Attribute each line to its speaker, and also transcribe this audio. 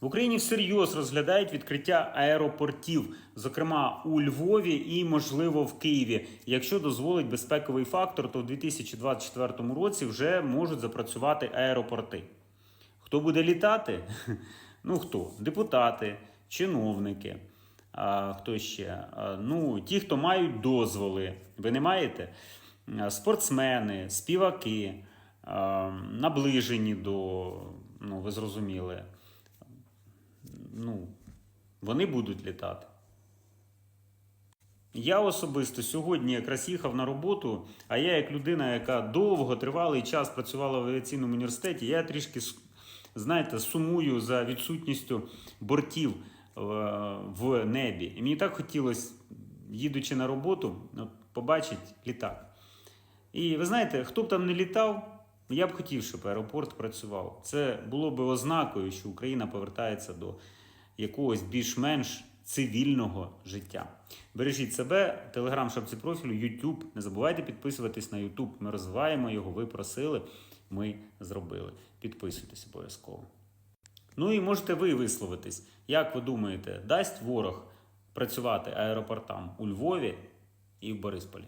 Speaker 1: В Україні всерйоз розглядають відкриття аеропортів, зокрема у Львові і, можливо, в Києві. Якщо дозволить безпековий фактор, то в 2024 році вже можуть запрацювати аеропорти. Хто буде літати? Ну хто? Депутати, чиновники. А, хто ще? А, ну, ті, хто мають дозволи. Ви не маєте? Спортсмени, співаки, а, наближені до, ну, ви зрозуміли. Ну, вони будуть літати. Я особисто сьогодні якраз їхав на роботу, а я, як людина, яка довго тривалий час працювала в авіаційному університеті, я трішки, знаєте, сумую за відсутністю бортів е, в небі. І мені так хотілося, їдучи на роботу, побачити літак. І ви знаєте, хто б там не літав, я б хотів, щоб аеропорт працював. Це було б ознакою, що Україна повертається до якогось більш-менш цивільного життя. Бережіть себе, телеграм шапці профілю, YouTube. Не забувайте підписуватись на YouTube. Ми розвиваємо його. Ви просили, ми зробили. Підписуйтесь обов'язково. Ну і можете ви висловитись, як ви думаєте, дасть ворог працювати аеропортам у Львові і в Борисполі?